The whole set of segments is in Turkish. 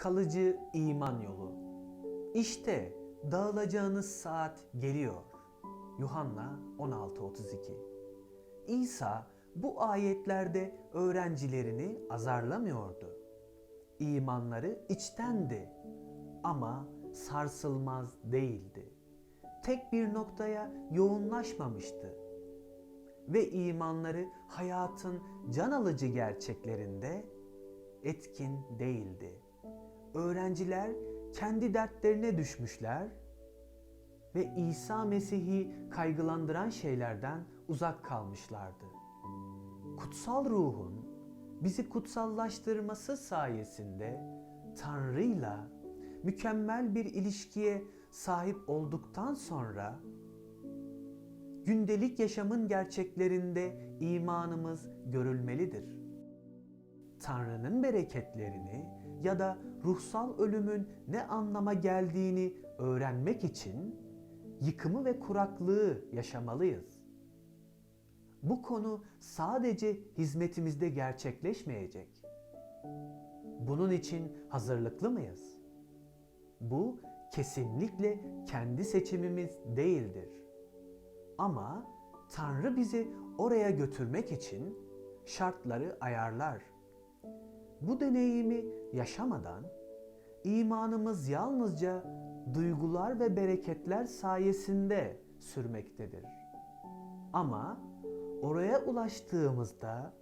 kalıcı iman yolu. İşte dağılacağınız saat geliyor. Yuhanna 16:32. İsa bu ayetlerde öğrencilerini azarlamıyordu. İmanları içtendi ama sarsılmaz değildi. Tek bir noktaya yoğunlaşmamıştı ve imanları hayatın can alıcı gerçeklerinde etkin değildi. Öğrenciler kendi dertlerine düşmüşler ve İsa Mesih'i kaygılandıran şeylerden uzak kalmışlardı. Kutsal ruhun bizi kutsallaştırması sayesinde Tanrı'yla mükemmel bir ilişkiye sahip olduktan sonra gündelik yaşamın gerçeklerinde imanımız görülmelidir. Tanrı'nın bereketlerini ya da ruhsal ölümün ne anlama geldiğini öğrenmek için yıkımı ve kuraklığı yaşamalıyız. Bu konu sadece hizmetimizde gerçekleşmeyecek. Bunun için hazırlıklı mıyız? Bu kesinlikle kendi seçimimiz değildir. Ama Tanrı bizi oraya götürmek için şartları ayarlar. Bu deneyimi yaşamadan imanımız yalnızca duygular ve bereketler sayesinde sürmektedir. Ama oraya ulaştığımızda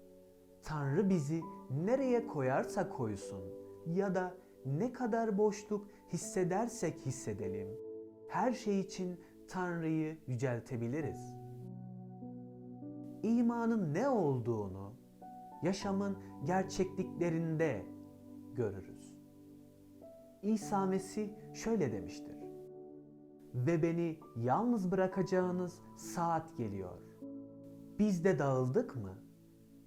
Tanrı bizi nereye koyarsa koysun ya da ne kadar boşluk hissedersek hissedelim, her şey için Tanrı'yı yüceltebiliriz. İmanın ne olduğunu yaşamın gerçekliklerinde görürüz. İsa Mesih şöyle demiştir. Ve beni yalnız bırakacağınız saat geliyor. Biz de dağıldık mı?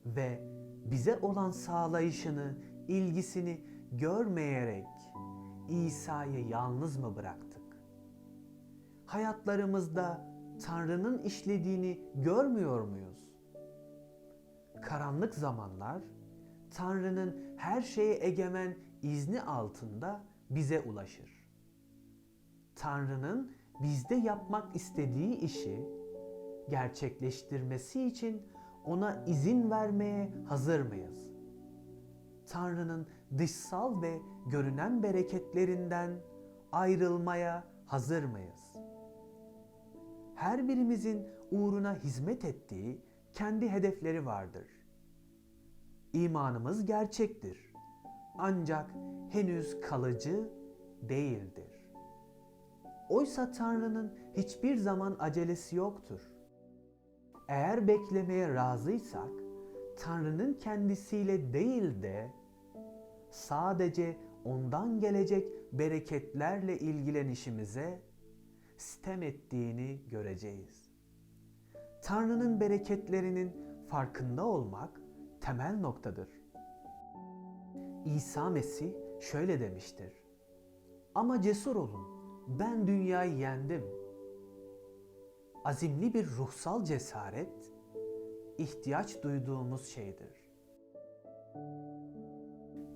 Ve bize olan sağlayışını, ilgisini görmeyerek İsa'yı yalnız mı bıraktık? Hayatlarımızda Tanrı'nın işlediğini görmüyor muyuz? Karanlık zamanlar Tanrı'nın her şeye egemen izni altında bize ulaşır. Tanrı'nın bizde yapmak istediği işi gerçekleştirmesi için ona izin vermeye hazır mıyız? Tanrı'nın dışsal ve görünen bereketlerinden ayrılmaya hazır mıyız? Her birimizin uğruna hizmet ettiği kendi hedefleri vardır. İmanımız gerçektir. Ancak henüz kalıcı değildir. Oysa Tanrı'nın hiçbir zaman acelesi yoktur. Eğer beklemeye razıysak, Tanrı'nın kendisiyle değil de sadece ondan gelecek bereketlerle ilgilenişimize sitem ettiğini göreceğiz. Tanrı'nın bereketlerinin farkında olmak temel noktadır. İsa Mesih şöyle demiştir. Ama cesur olun, ben dünyayı yendim. Azimli bir ruhsal cesaret, ihtiyaç duyduğumuz şeydir.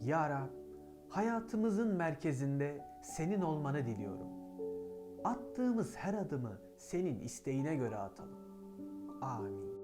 Ya Rab, hayatımızın merkezinde senin olmanı diliyorum. Attığımız her adımı senin isteğine göre atalım. Amin.